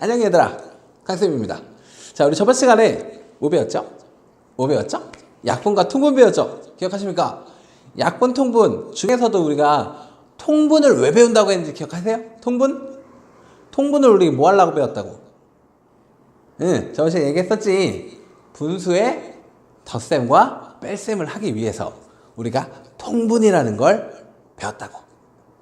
안녕 얘들아 강쌤입니다 자 우리 저번 시간에 뭐 배웠죠? 뭐 배웠죠? 약분과 통분 배웠죠? 기억하십니까? 약분 통분 중에서도 우리가 통분을 왜 배운다고 했는지 기억하세요? 통분? 통분을 우리 뭐 하려고 배웠다고? 응 저번 시간에 얘기했었지 분수의 덧셈과 뺄셈을 하기 위해서 우리가 통분이라는 걸 배웠다고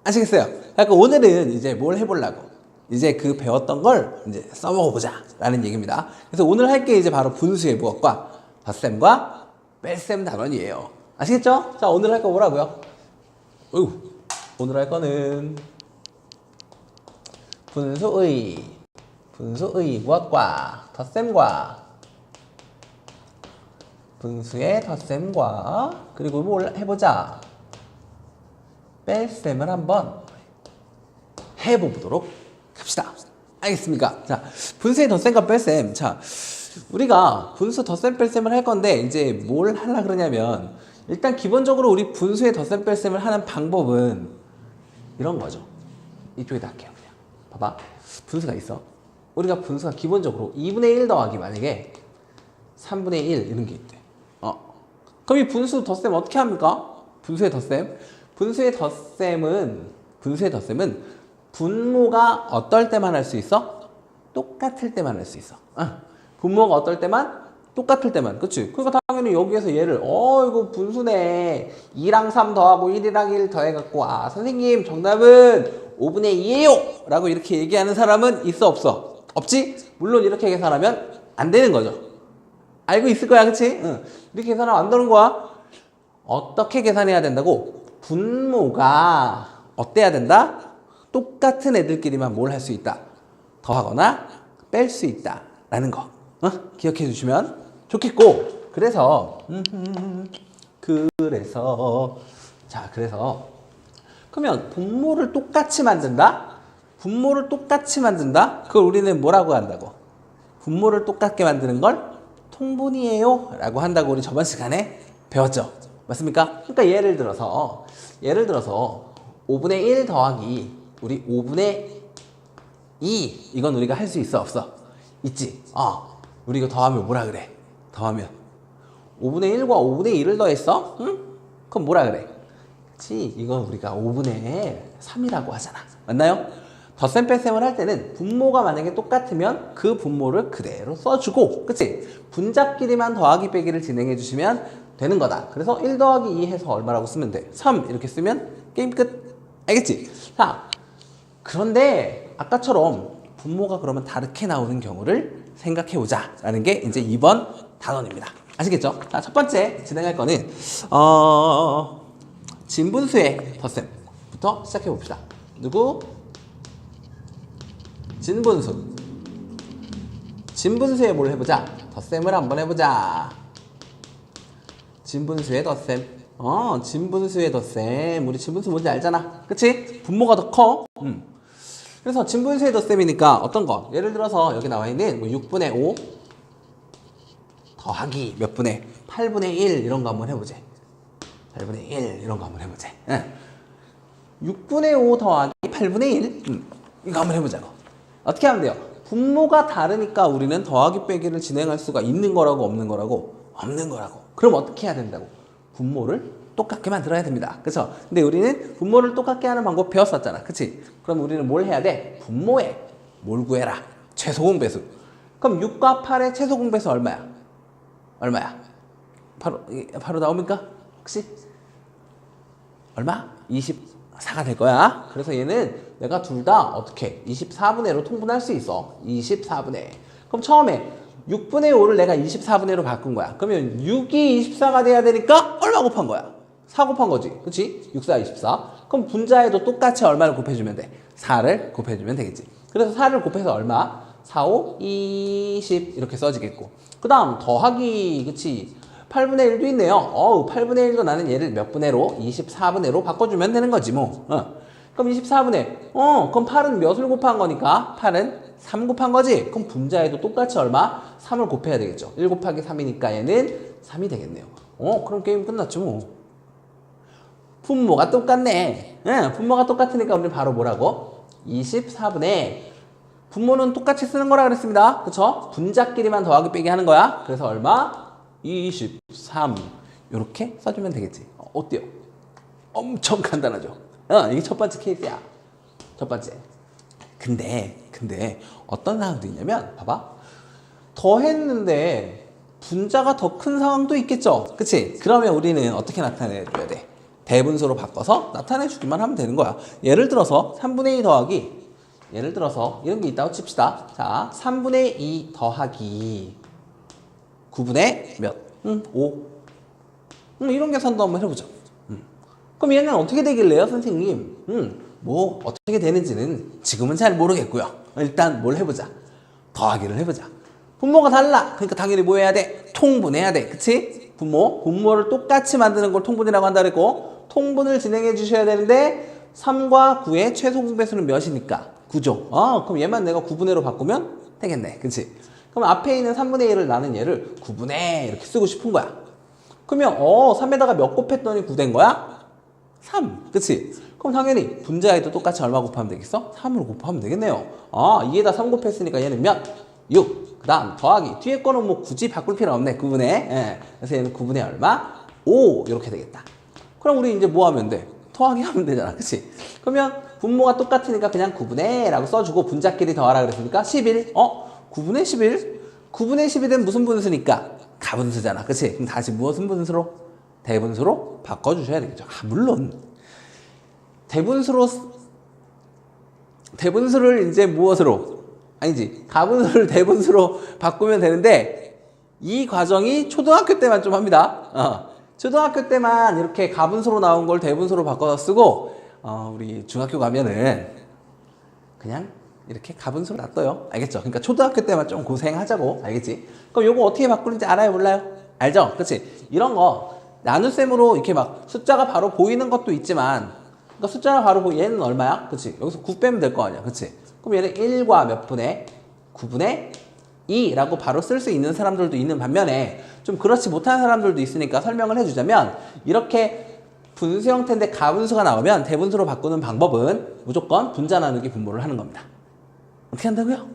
아시겠어요? 그러니까 오늘은 이제 뭘 해보려고 이제 그 배웠던 걸 이제 써먹어 보자 라는 얘기입니다 그래서 오늘 할 게 이제 바로 분수의 무엇과 덧셈과 뺄셈 단원이에요 아시겠죠? 자 오늘 할 거 뭐라고요? 어휴, 오늘 할 거는 분수의 분수의 무엇과 덧셈과 분수의 덧셈과 그리고 뭘 해보자 뺄셈을 한번 해보도록. 알겠습니까? 자, 분수의 덧셈과 뺄셈. 자, 우리가 분수 덧셈 뺄셈을 할 건데 이제 뭘 하려 그러냐면 일단 기본적으로 우리 분수의 덧셈 뺄셈을 하는 방법은 이런 거죠. 이쪽에다 할게요. 그냥. 봐봐. 분수가 있어. 우리가 분수가 기본적으로 2분의 1 더하기 만약에 3분의 1 이런 게 있대. 어. 그럼 이 분수 덧셈 어떻게 합니까? 분수의 덧셈. 분수의 덧셈은 분수의 덧셈은 분모가 어떨 때만 할 수 있어? 똑같을 때만 할 수 있어. 어. 분모가 어떨 때만? 똑같을 때만. 그치? 그러니까 당연히 여기에서 얘를, 어, 이거 분수네. 2랑 3 더하고 1이랑 1 더해갖고, 아, 선생님, 정답은 5분의 2예요! 라고 이렇게 얘기하는 사람은 있어, 없어? 없지? 물론 이렇게 계산하면 안 되는 거죠. 알고 있을 거야, 그치? 응. 이렇게 계산하면 안 되는 거야. 어떻게 계산해야 된다고? 분모가 어때야 된다? 똑같은 애들끼리만 뭘 할 수 있다? 더하거나 뺄 수 있다. 라는 거. 어? 기억해 주시면 좋겠고. 그래서, 음흠, 그래서, 자, 그래서, 그러면 분모를 똑같이 만든다? 분모를 똑같이 만든다? 그걸 우리는 뭐라고 한다고? 분모를 똑같게 만드는 걸 통분이에요. 라고 한다고 우리 저번 시간에 배웠죠. 맞습니까? 그러니까 예를 들어서, 예를 들어서 5분의 1 더하기 우리 5분의 2 이건 우리가 할 수 있어 없어? 있지. 어. 우리 이거 더하면 뭐라 그래? 더하면 5분의 1과 5분의 2를 더했어? 응? 그럼 뭐라 그래? 그치 이건 우리가 5분의 3이라고 하잖아. 맞나요? 덧셈 뺄셈을 할 때는 분모가 만약에 똑같으면 그 분모를 그대로 써주고 그치? 분자끼리만 더하기 빼기를 진행해 주시면 되는 거다. 그래서 1 더하기 2 해서 얼마라고 쓰면 돼? 3 이렇게 쓰면 게임 끝. 알겠지? 자, 그런데 아까처럼 분모가 그러면 다르게 나오는 경우를 생각해 보자 라는 게 이제 2번 단원입니다. 아시겠죠? 자, 첫 번째 진행할 거는 어, 진분수의 덧셈부터 시작해 봅시다. 누구? 진분수. 진분수에 뭘 해보자? 덧셈을 한번 해보자. 진분수의 덧셈. 어, 진분수의 덧셈. 우리 진분수 뭔지 알잖아. 그치? 분모가 더 커. 음. 그래서 진분수의 덧셈이니까 어떤 거? 예를 들어서 여기 나와 있는 뭐 6분의 5 더하기 몇 분의 8분의 1 이런 거 한번 해보지. 8분의 1 이런 거 한번 해보지. 응. 6분의 5 더하기 8분의 1 음. 이거 한번 해보자고. 어떻게 하면 돼요? 분모가 다르니까 우리는 더하기 빼기를 진행할 수가 있는 거라고 없는 거라고 없는 거라고. 그럼 어떻게 해야 된다고? 분모를 똑같게 만들어야 됩니다. 그렇죠? 근데 우리는 분모를 똑같게 하는 방법 배웠었잖아. 그치? 그럼 우리는 뭘 해야 돼? 분모에 뭘 구해라? 최소 공배수. 그럼 6과 8의 최소 공배수 얼마야? 얼마야? 바로 바로 나옵니까? 혹시? 얼마? 24가 될 거야. 그래서 얘는 내가 둘 다 어떻게 24분의 1로 통분할 수 있어. 24분의 그럼 처음에 6분의 5를 내가 24분의 1로 바꾼 거야. 그러면 6이 24가 돼야 되니까 얼마 곱한 거야? 4 곱한 거지. 그치? 6, 4, 24. 그럼 분자에도 똑같이 얼마를 곱해주면 돼? 4를 곱해주면 되겠지. 그래서 4를 곱해서 얼마? 4, 5, 20 이렇게 써지겠고. 그 다음 더하기 그치? 8분의 1도 있네요. 어우 8분의 1도 나는 얘를 몇 분의로? 24분의로 바꿔주면 되는 거지 뭐. 어. 그럼 24분의 어 그럼 8은 몇을 곱한 거니까 8은 3 곱한 거지? 그럼 분자에도 똑같이 얼마? 3을 곱해야 되겠죠. 1 곱하기 3이니까 얘는 3이 되겠네요. 어 그럼 게임 끝났죠 뭐. 분모가 똑같네. 응, 분모가 똑같으니까 우리 바로 뭐라고? 24분의 분모는 똑같이 쓰는 거라 그랬습니다. 그쵸? 분자끼리만 더하기 빼기 하는 거야. 그래서 얼마? 23. 이렇게 써주면 되겠지. 어, 어때요? 엄청 간단하죠? 어, 이게 첫 번째 케이스야. 첫 번째. 근데, 근데 어떤 상황도 있냐면, 봐봐. 더 했는데 분자가 더 큰 상황도 있겠죠? 그치? 그러면 우리는 어떻게 나타내줘야 돼? 대분수로 바꿔서 나타내 주기만 하면 되는 거야. 예를 들어서 3분의 2 더하기 예를 들어서 이런 게 있다고 칩시다. 자, 3분의 2 더하기 9분의 몇? 음, 5. 음, 이런 계산도 한번 해보죠. 음. 그럼 얘는 어떻게 되길래요, 선생님? 음, 뭐 어떻게 되는지는 지금은 잘 모르겠고요. 일단 뭘 해보자. 더하기를 해보자. 분모가 달라. 그러니까 당연히 뭐 해야 돼? 통분해야 돼. 그치? 분모. 분모를 똑같이 만드는 걸 통분이라고 한다 그랬고 통분을 진행해 주셔야 되는데 3과 9의 최소 공배수는 몇이니까? 9죠. 아, 그럼 얘만 내가 9분의 1로 바꾸면 되겠네. 그치? 그럼 앞에 있는 3분의 1을 나는 얘를 9분의 이렇게 쓰고 싶은 거야. 그러면 어 3에다가 몇 곱했더니 9 된 거야? 3 그치? 그럼 당연히 분자에도 똑같이 얼마 곱하면 되겠어? 3으로 곱하면 되겠네요 아 2에다 3 곱했으니까 얘는 몇? 6 그 다음 더하기 뒤에 거는 뭐 굳이 바꿀 필요 없네 9분의 예. 그래서 얘는 9분의 얼마? 5 이렇게 되겠다 그럼 우리 이제 뭐 하면 돼? 더하기 하면 되잖아 그치? 그러면 분모가 똑같으니까 그냥 9분의 라고 써주고 분자끼리 더하라 그랬으니까 11 어? 9분의 11? 9분의 11은 무슨 분수니까? 가분수잖아. 그치? 그럼 다시 무엇은 분수로? 대분수로 바꿔주셔야 되겠죠. 아, 물론. 대분수로, 쓰- 대분수를 이제 무엇으로? 아니지. 가분수를 대분수로 바꾸면 되는데, 이 과정이 초등학교 때만 좀 합니다. 어. 초등학교 때만 이렇게 가분수로 나온 걸 대분수로 바꿔서 쓰고, 어, 우리 중학교 가면은 그냥 이렇게 가분수로 놔둬요. 알겠죠? 그러니까 초등학교 때만 좀 고생하자고. 알겠지? 그럼 요거 어떻게 바꾸는지 알아요? 몰라요? 알죠? 그치? 이런 거 나눗셈으로 이렇게 막 숫자가 바로 보이는 것도 있지만 그러니까 숫자가 바로 보이 얘는 얼마야? 그치? 여기서 9 빼면 될 거 아니야. 그치? 그럼 얘는 1과 몇 분의 9분의 2라고 바로 쓸 수 있는 사람들도 있는 반면에 좀 그렇지 못한 사람들도 있으니까 설명을 해주자면 이렇게 분수 형태인데 가분수가 나오면 대분수로 바꾸는 방법은 무조건 분자 나누기 분모를 하는 겁니다. 어떻게 한다고요?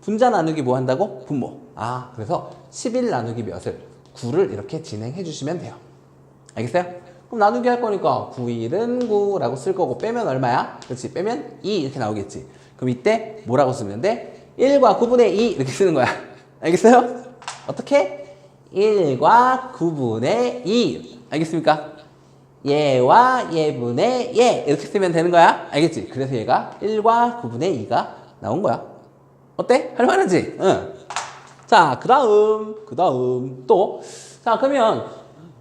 분자 나누기 뭐 한다고? 분모. 아, 그래서 11 나누기 몇을 9를 이렇게 진행해 주시면 돼요. 알겠어요? 그럼 나누기 할 거니까 9일은 9라고 쓸 거고 빼면 얼마야? 그렇지. 빼면 2 이렇게 나오겠지. 그럼 이때 뭐라고 쓰면 돼? 1과 9분의 2 이렇게 쓰는 거야. 알겠어요? 어떻게? 1과 9분의 2. 알겠습니까? 얘와 얘분의 얘 이렇게 쓰면 되는 거야. 알겠지? 그래서 얘가 1과 9분의 2가 나온 거야. 어때? 할만하지? 응. 자, 그 다음, 그 다음, 또. 자, 그러면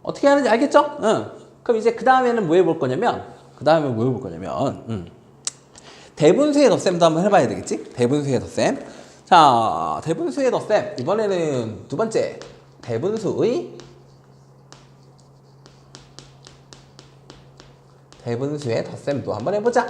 어떻게 하는지 알겠죠? 응. 그럼 이제 그 다음에는 뭐 해볼 거냐면, 그 다음에 뭐 해볼 거냐면, 음. 대분수의 덧셈도 한번 해봐야 되겠지? 대분수의 덧셈. 자, 대분수의 덧셈. 이번에는 두 번째. 대분수의 대분수의 덧셈도 한번 해보자.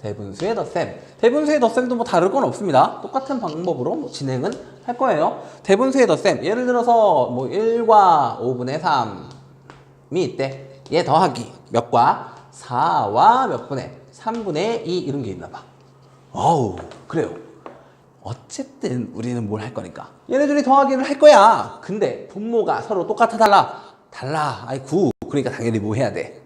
대분수의 덧셈. 대분수의 덧셈도 뭐 다를 건 없습니다. 똑같은 방법으로 뭐 진행은 할 거예요. 대분수의 덧셈. 예를 들어서 뭐 1과 5분의 3이 있대. 얘 더하기 몇과 4와 몇 분의 3분의 2 이런 게 있나 봐. 어우, 그래요. 어쨌든 우리는 뭘 할 거니까. 얘네들이 더하기를 할 거야. 근데 분모가 서로 똑같아 달라. 달라. 아이 9. 그러니까 당연히 뭐 해야 돼?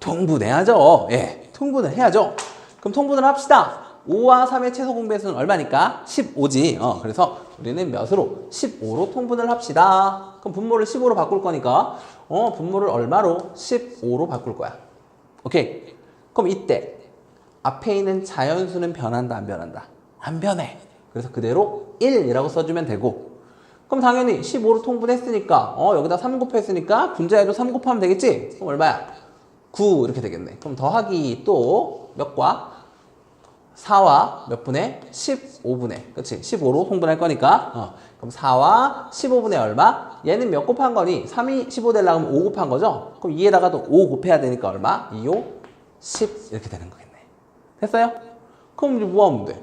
통분해야죠. 예. 통분을 해야죠. 그럼 통분을 합시다. 5와 3의 최소 공배수는 얼마니까? 15지. 어, 그래서 우리는 몇으로? 15로 통분을 합시다. 그럼 분모를 15로 바꿀 거니까 어, 분모를 얼마로? 15로 바꿀 거야. 오케이. 그럼 이때 앞에 있는 자연수는 변한다, 안 변한다? 안 변해. 그래서 그대로 1이라고 써주면 되고 그럼 당연히 15로 통분했으니까 어 여기다 3 곱했으니까 분자에도 3 곱하면 되겠지? 그럼 얼마야? 9 이렇게 되겠네. 그럼 더하기 또 몇과 4와 몇 분의 15분의 그렇지? 15로 통분할 거니까 어. 그럼 4와 15분의 얼마? 얘는 몇 곱한 거니? 3이 15 되려면 5 곱한 거죠? 그럼 2에다가도 5 곱해야 되니까 얼마? 2, 5, 10 이렇게 되는 거겠네. 됐어요? 그럼 이제 뭐 하면 돼?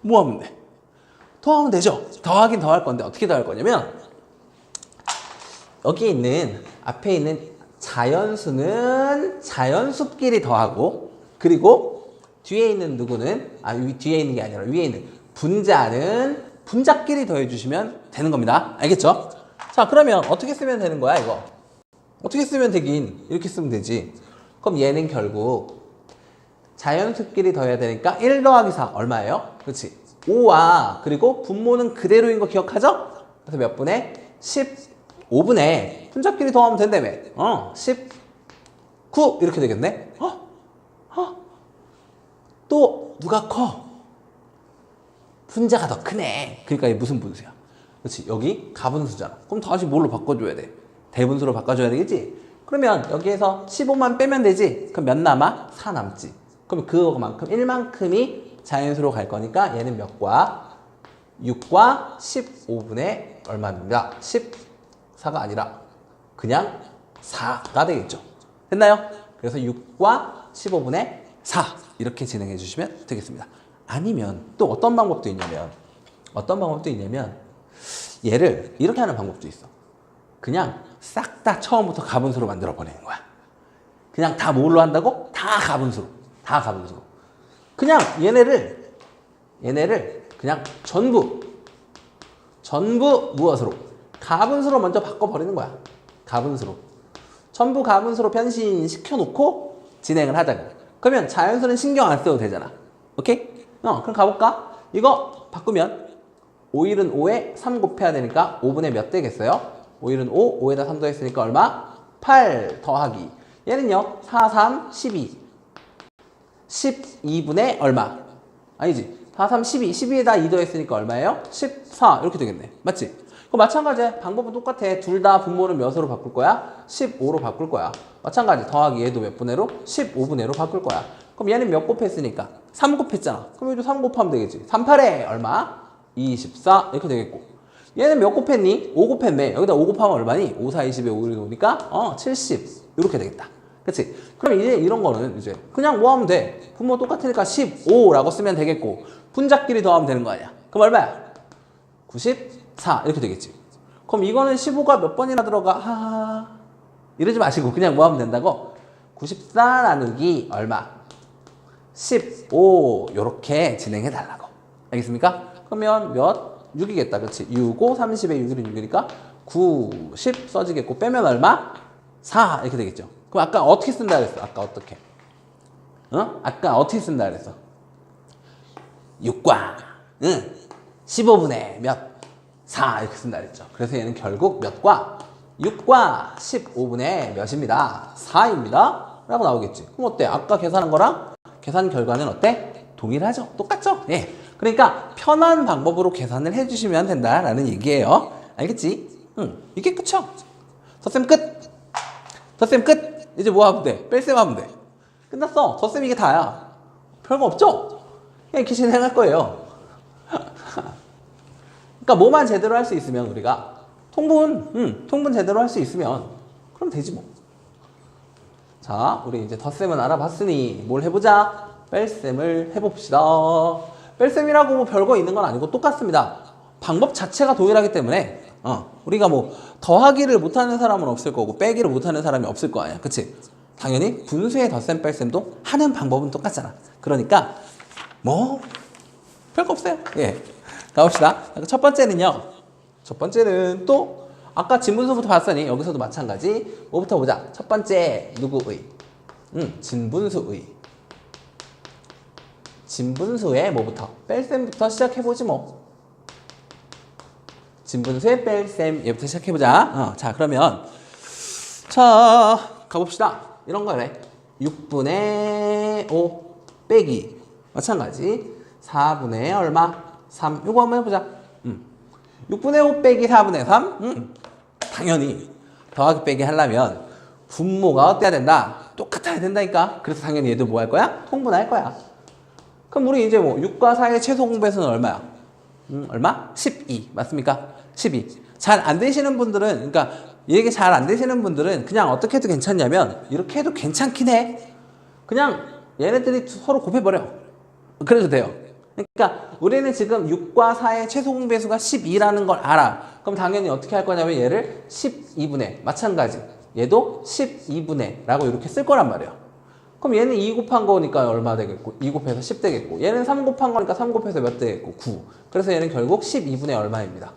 뭐 하면 돼? 더하면 되죠. 더하긴 더할 건데 어떻게 더할 거냐면 여기 있는 앞에 있는 자연수는 자연수끼리 더하고 그리고 뒤에 있는 누구는 아 위, 뒤에 있는 게 아니라 위에 있는 분자는 분자끼리 더해주시면 되는 겁니다. 알겠죠? 자 그러면 어떻게 쓰면 되는 거야 이거? 어떻게 쓰면 되긴 이렇게 쓰면 되지. 그럼 얘는 결국 자연수끼리 더해야 되니까 1 더하기 4 얼마예요? 그렇지. 5와 그리고 분모는 그대로인 거 기억하죠? 그래서 몇 분의 15분의 분자끼리 더하면 된다며. 어, 19 이렇게 되겠네. 어? 어? 또 누가 커? 분자가 더 크네. 그러니까 이게 무슨 분수야? 그렇지. 여기 가분수잖아. 그럼 다시 뭘로 바꿔줘야 돼? 대분수로 바꿔줘야 되겠지? 그러면 여기에서 15만 빼면 되지? 그럼 몇 남아? 4 남지. 그럼 그거만큼 1만큼이 자연수로 갈 거니까 얘는 몇과? 6과 15분의 얼마입니다. 14가 아니라 그냥 4가 되겠죠. 됐나요? 그래서 6과 15분의 4 이렇게 진행해 주시면 되겠습니다. 아니면 또 어떤 방법도 있냐면 어떤 방법도 있냐면 얘를 이렇게 하는 방법도 있어. 그냥 싹 다 처음부터 가분수로 만들어 버리는 거야. 그냥 다 뭘로 한다고? 다 가분수로. 다 가분수로. 그냥 얘네를 얘네를 그냥 전부 전부 무엇으로? 가분수로 먼저 바꿔 버리는 거야. 가분수로. 전부 가분수로 변신시켜 놓고 진행을 하자고. 그러면 자연수는 신경 안 써도 되잖아. 오케이? 어, 그럼 가볼까? 이거 바꾸면 5일은 5에 3 곱해야 되니까 5분의 몇 되겠어요? 5일은 5, 5에다 3 더했으니까 얼마? 8 더하기. 얘는요, 4, 3, 12. 12분의 얼마? 아니지. 4, 3, 12. 12에다 2 더했으니까 얼마예요? 14. 이렇게 되겠네. 맞지? 그 마찬가지야. 방법은 똑같아. 둘 다 분모는 몇으로 바꿀 거야? 15로 바꿀 거야. 마찬가지. 더하기 얘도 몇 분의 로? 15분의 로 바꿀 거야. 그럼 얘는 몇 곱했으니까? 3 곱했잖아. 그럼 얘도 3 곱하면 되겠지. 3, 8에 얼마? 24. 이렇게 되겠고. 얘는 몇 곱했니? 5 곱했네. 여기다 5 곱하면 얼마니? 5, 4, 20에 5를 놓으니까 어, 70. 이렇게 되겠다. 그치? 그럼 이제 이런 거는 이제 그냥 뭐 하면 돼? 분모 똑같으니까 15라고 쓰면 되겠고 분자끼리 더하면 되는 거 아니야? 그럼 얼마야? 94 이렇게 되겠지. 그럼 이거는 15가 몇 번이나 들어가? 하하 이러지 마시고 그냥 뭐 하면 된다고? 94 나누기 얼마? 15 요렇게 진행해 달라고. 알겠습니까? 그러면 몇? 6이겠다. 그렇지? 6, 5, 30에 6일은 6이니까 9, 10 써지겠고 빼면 얼마? 4 이렇게 되겠죠. 그럼 아까 어떻게 쓴다 그랬어? 아까 어떻게? 어? 아까 어떻게 쓴다 그랬어? 6과 응 15분의 몇? 4 이렇게 쓴다 그랬죠. 그래서 얘는 결국 몇과? 6과 15분의 몇입니다. 4입니다. 라고 나오겠지. 그럼 어때? 아까 계산한 거랑 계산 결과는 어때? 동일하죠? 똑같죠? 예. 그러니까 편한 방법으로 계산을 해주시면 된다라는 얘기예요. 알겠지? 응. 이게 끝이야. 덧셈 끝. 덧셈 끝. 이제 뭐 하면 돼? 뺄셈 하면 돼. 끝났어. 덧셈 이게 다야. 별거 없죠? 그냥 이렇게 진행할 거예요. 그러니까 뭐만 제대로 할 수 있으면 우리가 통분, 음, 통분 제대로 할 수 있으면 그럼 되지 뭐. 자, 우리 이제 덧셈은 알아봤으니 뭘 해보자? 뺄셈을 해봅시다. 뺄셈이라고 뭐 별거 있는 건 아니고 똑같습니다. 방법 자체가 동일하기 때문에 어, 우리가 뭐 더하기를 못하는 사람은 없을 거고 빼기를 못하는 사람이 없을 거 아니야. 그치? 당연히 분수의 덧셈 뺄셈도 하는 방법은 똑같잖아. 그러니까 뭐 별거 없어요. 예. 가봅시다. 첫 번째는요. 첫 번째는 또 아까 진분수부터 봤으니 여기서도 마찬가지. 뭐부터 보자. 첫 번째 누구의? 음, 진분수의. 진분수의 뭐부터? 뺄셈부터 시작해보지 뭐. 진분수의 뺄셈 얘부터 시작해보자. 어, 자 그러면 자 가봅시다. 이런 거래. 6분의 5 빼기 마찬가지 4분의 얼마? 3 요거 한번 해보자. 음. 6분의 5 빼기 4분의 3? 음. 당연히 더하기 빼기 하려면 분모가 어때야 된다? 똑같아야 된다니까. 그래서 당연히 얘도 뭐 할 거야? 통분할 거야. 그럼 우리 이제 뭐 6과 4의 최소 공배수는 얼마야? 음, 얼마? 12. 맞습니까? 12. 잘 안 되시는 분들은, 그러니까 이게 잘 안 되시는 분들은 그냥 어떻게 해도 괜찮냐면 이렇게 해도 괜찮긴 해. 그냥 얘네들이 서로 곱해버려. 그래도 돼요. 그러니까 우리는 지금 6과 4의 최소 공배수가 12라는 걸 알아. 그럼 당연히 어떻게 할 거냐면 얘를 12분의 마찬가지. 얘도 12분의 라고 이렇게 쓸 거란 말이에요. 그럼 얘는 2 곱한 거니까 얼마 되겠고? 2 곱해서 10 되겠고. 얘는 3 곱한 거니까 3 곱해서 몇 되겠고? 9 그래서 얘는 결국 12분의 얼마입니다.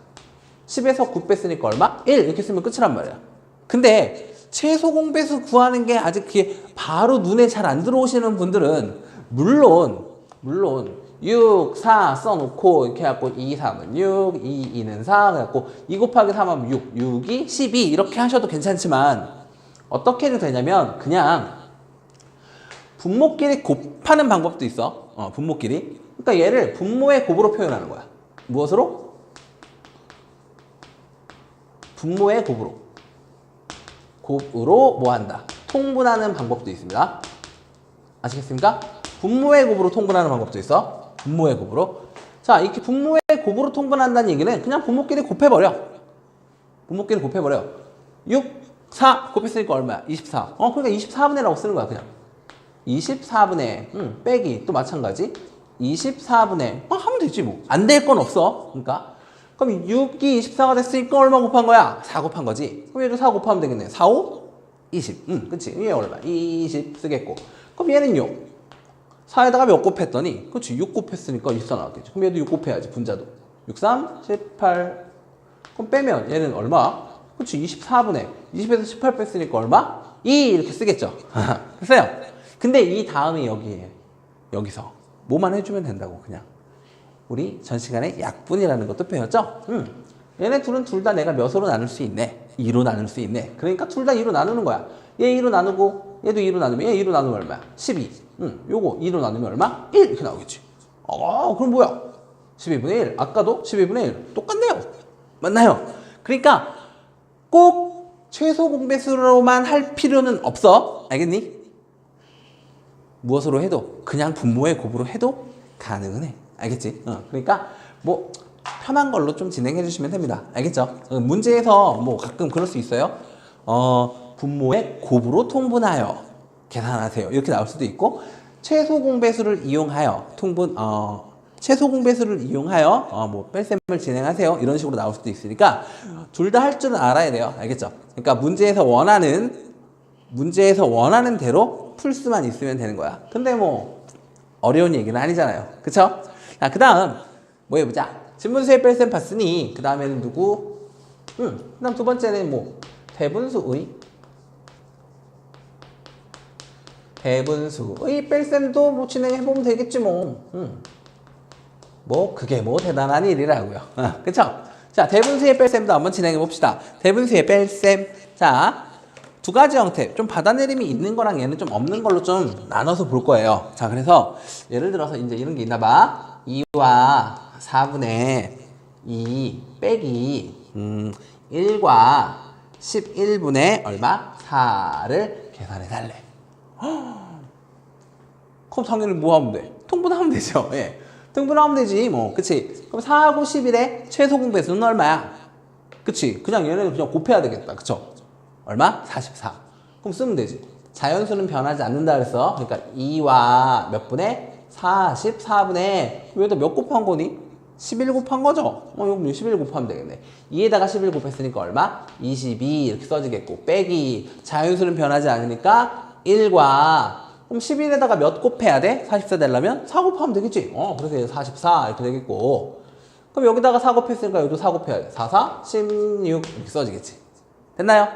10에서 9 뺐으니까 얼마? 1 이렇게 쓰면 끝이란 말이야. 근데 최소 공배수 구하는 게 아직 그게 바로 눈에 잘 안 들어오시는 분들은 물론 물론 6, 4 써놓고 이렇게 해갖고 2, 3은 6, 2, 2는 4 그래갖고 2 곱하기 3하면 6, 6이 12 이렇게 하셔도 괜찮지만 어떻게 해도 되냐면 그냥 분모끼리 곱하는 방법도 있어. 어, 분모끼리. 그러니까 얘를 분모의 곱으로 표현하는 거야. 무엇으로? 분모의 곱으로. 곱으로 뭐 한다? 통분하는 방법도 있습니다. 아시겠습니까? 분모의 곱으로 통분하는 방법도 있어. 분모의 곱으로. 자, 이렇게 분모의 곱으로 통분한다는 얘기는 그냥 분모끼리 곱해버려. 분모끼리 곱해버려. 6, 4 곱했으니까 얼마야? 24. 어, 그러니까 24분의 1라고 쓰는 거야, 그냥. 24분의 응, 빼기 또 마찬가지. 24분의 어, 하면 되지 뭐. 안 될 건 없어. 그러니까. 그럼 6이 24가 됐으니까 얼마 곱한 거야? 4 곱한 거지. 그럼 얘도 4 곱하면 되겠네. 4, 5, 20 응, 그치? 얘 얼마? 20 쓰겠고. 그럼 얘는 6 4에다가 몇 곱했더니? 그렇지 6 곱했으니까 24 나왔겠지. 그럼 얘도 6 곱해야지 분자도. 6, 3, 18 그럼 빼면 얘는 얼마? 그렇지 24분의 20에서 18 뺐으니까 얼마? 2 이렇게 쓰겠죠. 됐어요? 근데 이 다음이 여기에 여기서 뭐만 해주면 된다고 그냥 우리 전 시간에 약분이라는 것도 배웠죠? 음. 얘네 둘은 둘 다 내가 몇으로 나눌 수 있네 2로 나눌 수 있네 그러니까 둘 다 2로 나누는 거야 얘 2로 나누고 얘도 2로 나누면 얘 2로 나누면 얼마야? 12 음. 요거 2로 나누면 얼마? 1 이렇게 나오겠지 어 그럼 뭐야? 12분의 1 아까도 12분의 1 똑같네요 맞나요? 그러니까 꼭 최소 공배수로만 할 필요는 없어 알겠니? 무엇으로 해도 그냥 분모의 곱으로 해도 가능은 해. 알겠지? 어, 그러니까 뭐 편한 걸로 좀 진행해 주시면 됩니다. 알겠죠? 어, 문제에서 뭐 가끔 그럴 수 있어요. 어, 분모의 곱으로 통분하여 계산하세요. 이렇게 나올 수도 있고 최소 공배수를 이용하여 통분 어 최소 공배수를 이용하여 어 뭐 뺄셈을 진행하세요. 이런 식으로 나올 수도 있으니까 둘 다 할 줄은 알아야 돼요. 알겠죠? 그러니까 문제에서 원하는 문제에서 원하는 대로 풀 수만 있으면 되는 거야. 근데 뭐 어려운 얘기는 아니잖아요. 그쵸? 자, 그 다음 뭐 해보자. 진분수의 뺄셈 봤으니 그 다음에는 누구? 응. 그 다음 두 번째는 뭐 대분수의 대분수의 뺄셈도 뭐 진행해보면 되겠지 뭐. 응. 뭐 그게 뭐 대단한 일이라고요. 어, 그쵸? 자 대분수의 뺄셈도 한번 진행해 봅시다. 대분수의 뺄셈. 자 두 가지 형태, 좀 받아내림이 있는 거랑 얘는 좀 없는 걸로 좀 나눠서 볼 거예요. 자, 그래서 예를 들어서 이제 이런 게 있나 봐. 2와 4분의 2 빼기 음, 1과 11분의 얼마? 4를 계산해 달래. 그럼 당연히 뭐 하면 돼? 통분하면 되죠. 예. 통분하면 되지, 뭐. 그치? 그럼 4하고 11의 최소 공배수는 얼마야? 그치? 그냥 얘네는 그냥 곱해야 되겠다. 그쵸? 얼마? 44. 그럼 쓰면 되지. 자연수는 변하지 않는다 그랬어. 그러니까 2와 몇 분의? 44분의 여기다 몇 곱한 거니? 11 곱한 거죠? 어, 이거 11 곱하면 되겠네. 2에다가 11 곱했으니까 얼마? 22 이렇게 써지겠고 빼기 자연수는 변하지 않으니까 1과 그럼 11에다가 몇 곱해야 돼? 44 되려면 4 곱하면 되겠지? 어, 그래서 44 이렇게 되겠고 그럼 여기다가 4 곱했으니까 여기도 4 곱해야 돼. 4, 4, 16 이렇게 써지겠지. 됐나요?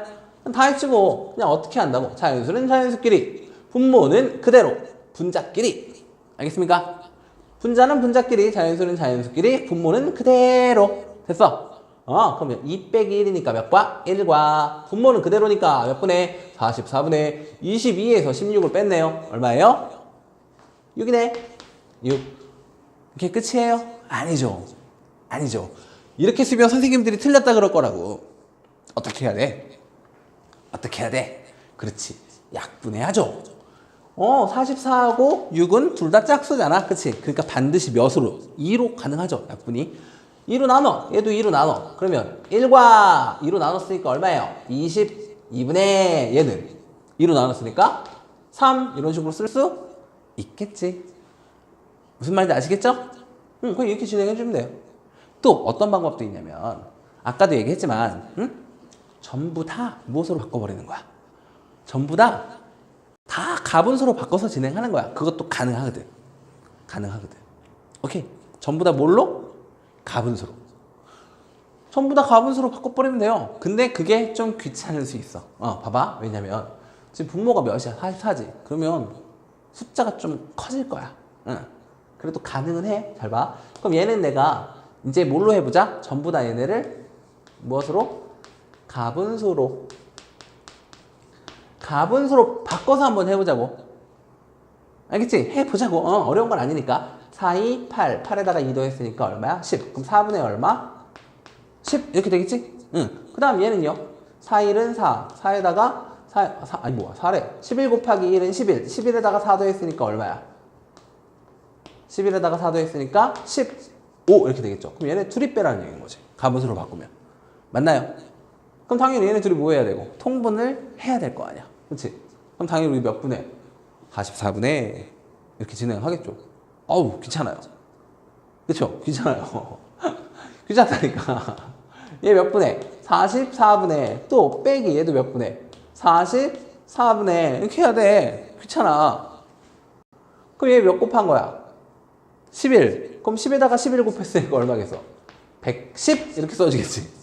다 했지 뭐. 그냥 어떻게 한다고. 자연수는 자연수끼리. 분모는 그대로. 분자끼리. 알겠습니까? 분자는 분자끼리, 자연수는 자연수끼리, 분모는 그대로. 됐어. 어, 그러면 2 빼기 1이니까 몇 과? 1과. 분모는 그대로니까 몇 분의? 44분의 22에서 16을 뺐네요. 얼마예요? 6이네. 6. 이게 끝이에요? 아니죠. 아니죠. 이렇게 쓰면 선생님들이 틀렸다 그럴 거라고. 어떻게 해야 돼? 어떻게 해야 돼? 그렇지. 약분해야죠. 어, 44하고 6은 둘 다 짝수잖아. 그치? 그러니까 반드시 몇으로? 2로 가능하죠. 약분이. 2로 나눠. 얘도 2로 나눠. 그러면 1과 2로 나눴으니까 얼마예요? 22분의 얘는 2로 나눴으니까 3 이런 식으로 쓸 수 있겠지. 무슨 말인지 아시겠죠? 응, 그냥 이렇게 진행해 주면 돼요. 또 어떤 방법도 있냐면 아까도 얘기했지만 응? 전부 다 무엇으로 바꿔버리는 거야? 전부 다 다 가분수로 바꿔서 진행하는 거야. 그것도 가능하거든. 가능하거든. 오케이. 전부 다 뭘로? 가분수로. 전부 다 가분수로 바꿔버리면 돼요. 근데 그게 좀 귀찮을 수 있어. 어, 봐봐. 왜냐면 지금 분모가 몇이야? 44지. 그러면 숫자가 좀 커질 거야. 응. 그래도 가능은 해. 잘 봐. 그럼 얘는 내가 이제 뭘로 해보자? 전부 다 얘네를 무엇으로? 가분수로. 가분수로 바꿔서 한번 해보자고. 알겠지? 해보자고. 어, 어려운 건 아니니까. 4, 2, 8. 8에다가 2 더했으니까 얼마야? 10. 그럼 4분의 얼마? 10. 이렇게 되겠지? 응. 그 다음 얘는요. 4, 1은 4. 4에다가 4, 4, 아니 뭐야. 4래. 11 곱하기 1은 11. 11에다가 4 더했으니까 얼마야? 11에다가 4 더했으니까 15. 이렇게 되겠죠. 그럼 얘네 둘이 빼라는 얘기인 거지. 가분수로 바꾸면. 맞나요? 그럼 당연히 얘네 둘이 뭐 해야 되고? 통분을 해야 될 거 아니야. 그렇지? 그럼 당연히 우리 몇 분에? 44분에 이렇게 진행하겠죠. 어우, 귀찮아요. 그쵸? 귀찮아요. 귀찮다니까. 얘 몇 분에? 44분에 또 빼기 얘도 몇 분에? 44분에 이렇게 해야 돼. 귀찮아. 그럼 얘 몇 곱한 거야? 11. 그럼 10에다가 11 곱했으니까 얼마겠어? 110 이렇게 써주겠지.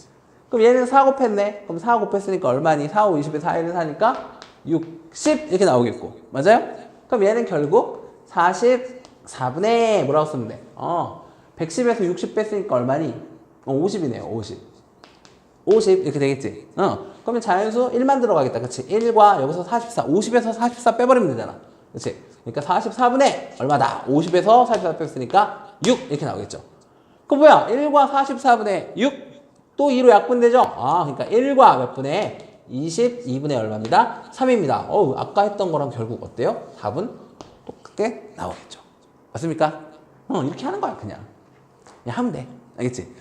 그럼 얘는 4 곱했네. 그럼 4 곱했으니까 얼마니? 4, 5, 20에 4, 1은 4니까 60 이렇게 나오겠고. 맞아요? 그럼 얘는 결국 44분의 뭐라고 쓰면 돼? 어, 110에서 60 뺐으니까 얼마니? 어, 50이네요. 50. 50 이렇게 되겠지. 어. 그러면 자연수 1만 들어가겠다. 그치? 1과 여기서 44. 50에서 44 빼버리면 되잖아. 그치? 그러니까 44분의 얼마다? 50에서 44 뺐으니까 6 이렇게 나오겠죠. 그 뭐야? 1과 44분의 6. 또 2로 약분되죠? 아, 그러니까 1과 몇 분의 22분의 얼마입니다? 3입니다. 어우, 아까 했던 거랑 결국 어때요? 답은 똑같게 나오겠죠. 맞습니까? 어, 이렇게 하는 거야, 그냥. 그냥 하면 돼. 알겠지?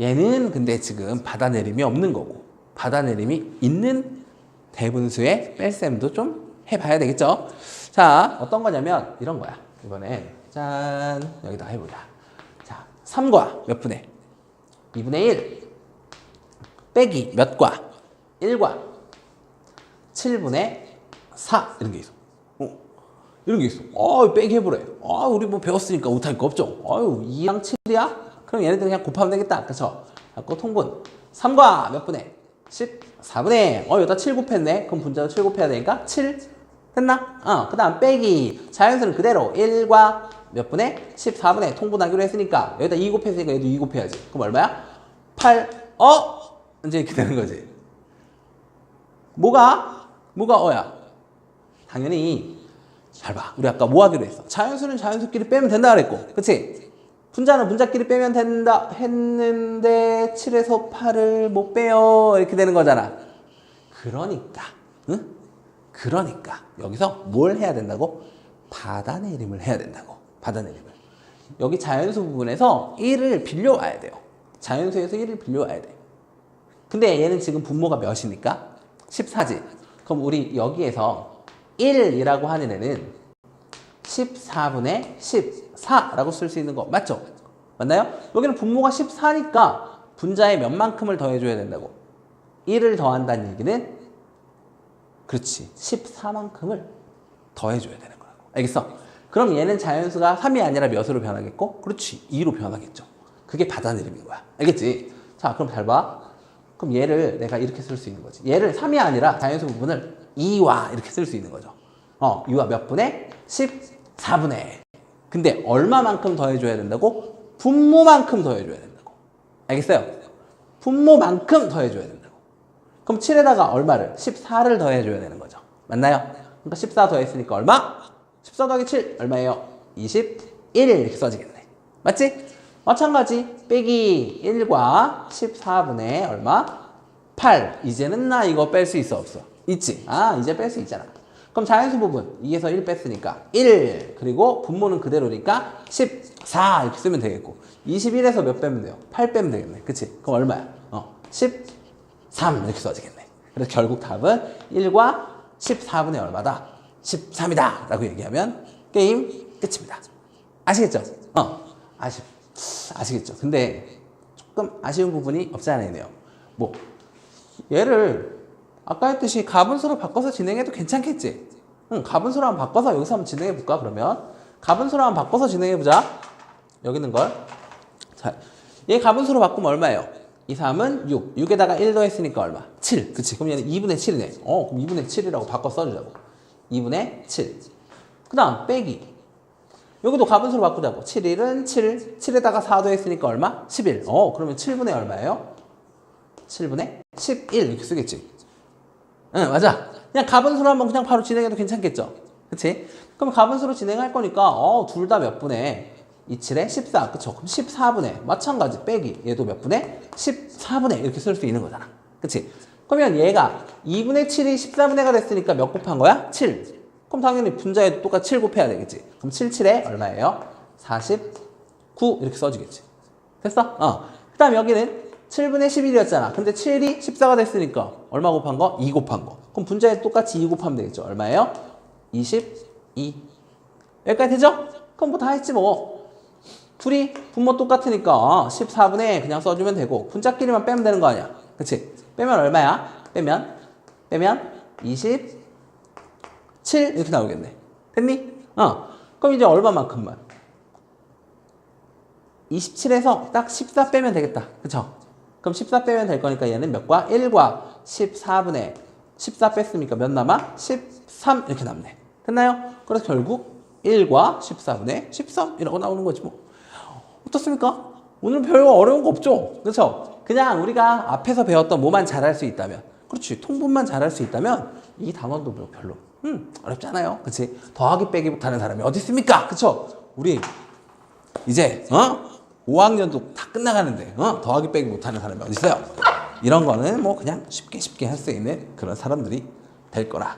얘는 근데 지금 받아내림이 없는 거고, 받아내림이 있는 대분수의 뺄셈도 좀 해봐야 되겠죠? 자, 어떤 거냐면, 이런 거야. 이번엔, 짠, 여기다 해보자. 자, 3과 몇 분의? 2분의 1 빼기 몇과 1과 7분의 4 이런 게 있어. 어, 이런 게 있어. 어, 빼기 해보래. 아, 우리 뭐 배웠으니까 못할 거 없죠. 아유, 2랑 7이야? 그럼 얘네들 그냥 곱하면 되겠다. 그쵸? 갖고 통분. 3과 몇 분의? 14분의. 어, 여기다 7 곱했네. 그럼 분자도 7 곱해야 되니까 7 됐나? 어, 그 다음 빼기. 자연수는 그대로 1과 몇 분의? 14분의 통분하기로 했으니까 여기다 2 곱했으니까 얘도 2 곱해야지. 그럼 얼마야? 8. 어? 이제 이렇게 되는 거지. 뭐가? 뭐가 어야? 당연히 잘 봐. 우리 아까 뭐 하기로 했어? 자연수는 자연수끼리 빼면 된다 그랬고. 그치? 분자는 분자끼리 빼면 된다 했는데 7에서 8을 못 빼요. 이렇게 되는 거잖아. 그러니까. 응? 그러니까 여기서 뭘 해야 된다고? 받아내림을 해야 된다고. 받아내림을. 여기 자연수 부분에서 1을 빌려와야 돼요. 자연수에서 1을 빌려와야 돼. 근데 얘는 지금 분모가 몇이니까? 14지. 그럼 우리 여기에서 1이라고 하는 애는 14분의 14라고 쓸 수 있는 거 맞죠? 맞나요? 여기는 분모가 14니까 분자에 몇만큼을 더해줘야 된다고? 1을 더한다는 얘기는 그렇지 14만큼을 더해줘야 되는 거라고 알겠어? 그럼 얘는 자연수가 3이 아니라 몇으로 변하겠고? 그렇지 2로 변하겠죠 그게 받아내림인 거야 알겠지? 자 그럼 잘 봐. 그럼 얘를 내가 이렇게 쓸 수 있는 거지. 얘를 3이 아니라 자연수 부분을 2와 이렇게 쓸 수 있는 거죠. 어, 2와 몇 분의? 14분의. 근데 얼마만큼 더해줘야 된다고? 분모만큼 더해줘야 된다고. 알겠어요? 분모만큼 더해줘야 된다고. 그럼 7에다가 얼마를? 14를 더해줘야 되는 거죠. 맞나요? 그러니까 14 더했으니까 얼마? 14 더하기 7 얼마예요? 21 이렇게 써지겠네. 맞지? 마찬가지 빼기 1과 14분의 얼마? 8 이제는 나 이거 뺄 수 있어 없어? 있지 아 이제 뺄 수 있잖아 그럼 자연수 부분 2에서 1 뺐으니까 1 그리고 분모는 그대로니까 14 이렇게 쓰면 되겠고 21에서 몇 빼면 돼요? 8 빼면 되겠네 그치? 그럼 얼마야? 어, 13 이렇게 써지겠네 그래서 결국 답은 1과 14분의 얼마다? 13이다 라고 얘기하면 게임 끝입니다 아시겠죠? 어 아쉽 아시겠죠? 근데 조금 아쉬운 부분이 없지 않아 있네요. 뭐 얘를 아까 했듯이 가분수로 바꿔서 진행해도 괜찮겠지? 응, 가분수로 한번 바꿔서 여기서 한번 진행해 볼까 그러면 가분수로 한번 바꿔서 진행해 보자 여기 있는 걸 자, 얘 가분수로 바꾸면 얼마예요? 2, 3은 6 6에다가 1 더했으니까 얼마? 7 그치 그럼 얘는 2분의 7이네 어 그럼 2분의 7이라고 바꿔 써주자고 2분의 7 그 다음 빼기. 여기도 가분수로 바꾸자고. 7, 1은 7 7에다가 4 더했으니까 얼마? 11 어 그러면 7분의 얼마예요? 7분의 11 이렇게 쓰겠지. 응 맞아. 그냥 가분수로 한번 그냥 바로 진행해도 괜찮겠죠? 그치? 그럼 가분수로 진행할 거니까 어 둘 다 몇 분의 2, 7에 14 그쵸? 그럼 14분의 마찬가지 빼기. 얘도 몇 분의 14분의 이렇게 쓸 수 있는 거잖아. 그치? 그러면 얘가 2분의 7이 14분의 가 됐으니까 몇 곱한 거야? 7 그럼 당연히 분자에도 똑같이 7 곱해야 되겠지 그럼 7, 7에 얼마예요? 49 이렇게 써주겠지 됐어? 어. 그 다음 여기는 7분의 11이었잖아. 근데 7이 14가 됐으니까 얼마 곱한 거? 2 곱한 거. 그럼 분자에 똑같이 2 곱하면 되겠죠. 얼마예요? 22. 여기까지 되죠? 그럼 뭐 다 했지 뭐. 둘이 분모 똑같으니까 14분의 그냥 써주면 되고 분자끼리만 빼면 되는 거 아니야. 그치? 빼면 얼마야? 빼면 빼면 27 이렇게 나오겠네. 됐니? 어. 그럼 이제 얼마만큼만? 27에서 딱 14 빼면 되겠다. 그쵸? 그럼 14 빼면 될 거니까 얘는 몇과? 1과 14분의 14 뺐으니까 몇 남아? 13 이렇게 남네. 됐나요? 그래서 결국 1과 14분의 13 이라고 나오는 거지 뭐. 어떻습니까? 오늘 별 어려운 거 없죠? 그렇죠? 그냥 우리가 앞에서 배웠던 뭐만 잘할 수 있다면 그렇지 통분만 잘할 수 있다면 이 단원도 뭐 별로 음, 어렵지 않아요 그치? 더하기 빼기 못하는 사람이 어디 있습니까? 그쵸? 우리 이제 어? 5학년도 다 끝나가는데 어? 더하기 빼기 못하는 사람이 어디 있어요? 이런 거는 뭐 그냥 쉽게 쉽게 할 수 있는 그런 사람들이 될 거라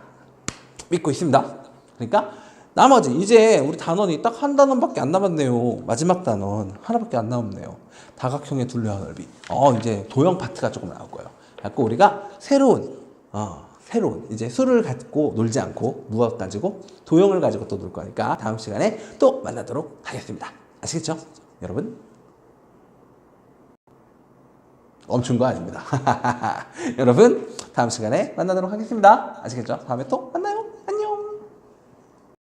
믿고 있습니다. 그러니까 나머지 이제 우리 단원이 딱 한 단원밖에 안 남았네요. 마지막 단원 하나밖에 안 남았네요. 다각형의 둘레와 넓이. 어 이제 도형 파트가 조금 나올 거예요. 그래고 우리가 새로운 어 새로운 이제 수를 갖고 놀지 않고 무엇 가지고 도형을 가지고 또 놀 거니까 다음 시간에 또 만나도록 하겠습니다. 아시겠죠? 여러분 멈춘 거 아닙니다. 여러분 다음 시간에 만나도록 하겠습니다. 아시겠죠? 다음에 또 만나.